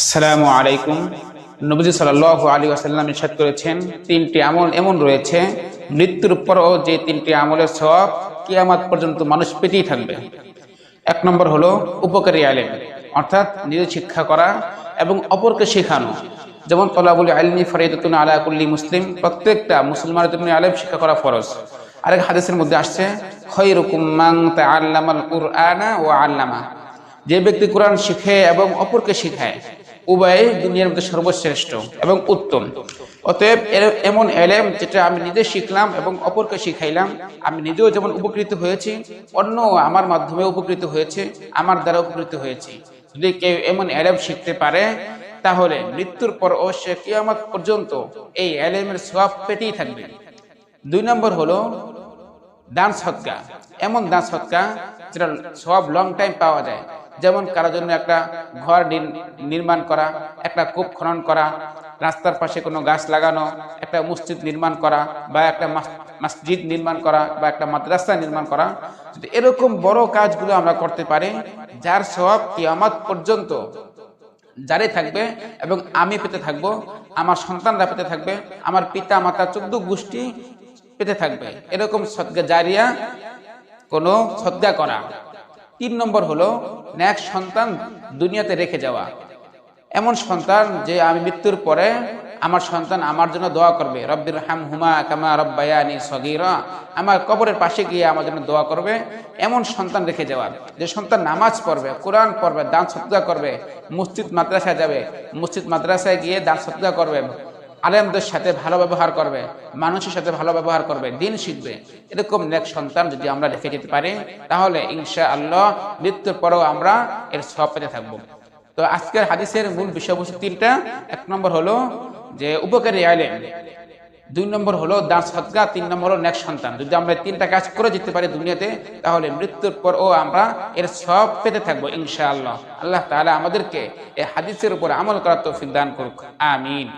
আসসালামু আলাইকুম। নবীজি সাল্লাল্লাহু আলী আসাল্লাম ইরশাদ করেছেন, তিনটি আমল এমন রয়েছে, মৃত্যুর পরও যে তিনটি আমলের সব কিয়ামাত পর্যন্ত মানুষ পেতেই থাকবে। এক নম্বর হলো উপকারী আলেম, অর্থাৎ নিজে শিক্ষা করা এবং অপরকে শেখানো। যেমন তলাবুল আলমি ফরিদতুন আলা কুল্লি মুসলিম, প্রত্যেকটা মুসলমানের জন্য আলেম শিক্ষা করা ফরজ। আরেক হাদিসের মধ্যে আসছে, খৈরুকুম তাআল্লামাল কুরআনা ওয়া আল্লামা। যে ব্যক্তি কোরআন শিখে এবং অপরকে শিখায় উভয় দুনিয়ার মধ্যে সর্বশ্রেষ্ঠ এবং উত্তম। অতএব এমন এলেম যেটা আমি নিজে শিখলাম এবং অপরকে শিখাইলাম, আমি নিজেও যেমন উপকৃত হয়েছি, অন্য আমার মাধ্যমে উপকৃত হয়েছে, আমার দ্বারা উপকৃত হয়েছি। যদি কেউ এমন এলেম শিখতে পারে, তাহলে মৃত্যুর পর ও সে কিয়ামত পর্যন্ত এই এলেমের সব পেতেই থাকবে। দুই নম্বর হলো দান সৎকা এমন দান সৎকা যেটা সব লং টাইম পাওয়া যায়। যেমন কারোর জন্য একটা ঘর নির- নির্মাণ করা, একটা কূপ খনন করা, রাস্তার পাশে কোনো গাছ লাগানো, একটা মসজিদ নির্মাণ করা বা একটা মাস- মসজিদ নির্মাণ করা বা একটা মাদ্রাসা নির্মাণ করা, যদি এরকম বড় কাজগুলো আমরা করতে পারি, যার সব কিয়ামত পর্যন্ত যারে থাকবে এবং আমি পেতে থাকব, আমার সন্তানরা পেতে থাকবে, আমার পিতা মাতা চোদ্দ গোষ্ঠী পেতে থাকবে। এরকম সদ্গা জারিয়া কোনো সদ্গা করা। তিন নম্বর হলো ন্যাক সন্তান দুনিয়াতে রেখে যাওয়া। এমন সন্তান যে আমি মৃত্যুর পরে আমার সন্তান আমার জন্য দোয়া করবে। রব্বির হাম হুমা কামা রব্বায়ানি সগীরা। আমার কবরের পাশে গিয়ে আমার জন্য দোয়া করবে। এমন সন্তান রেখে যাওয়া। যে সন্তান নামাজ পড়বে, কোরআন পড়বে, দান সৎকা করবে, মসজিদ মাদ্রাসায় যাবে, মসজিদ মাদ্রাসায় গিয়ে দান সৎকা করবে আলেমদের সাথে ভালো ব্যবহার করবে, মানুষের সাথে ভালো ব্যবহার করবে, দিন শিখবে। এরকম নেক সন্তান যদি আমরা রেখে যেতে পারি, তাহলে ইনশা আল্লাহ মৃত্যুর পরেও আমরা এর সব পেতে থাকব। তো আজকের হাদিসের মূল বিষয়বস্তু তিনটা। এক নম্বর হলো যে উপকারী আলেম। দুই নম্বর হলো দান সৎকা তিন নম্বর হলো নেক সন্তান। যদি আমরা তিনটা কাজ করে যেতে পারি দুনিয়াতে, তাহলে মৃত্যুর পর ও আমরা এর সব পেতে থাকব ইনশাআল্লাহ। আল্লাহ তাহলে আমাদেরকে এই হাদিসের উপর আমল করার তৌফিক দান করুক। আমিন।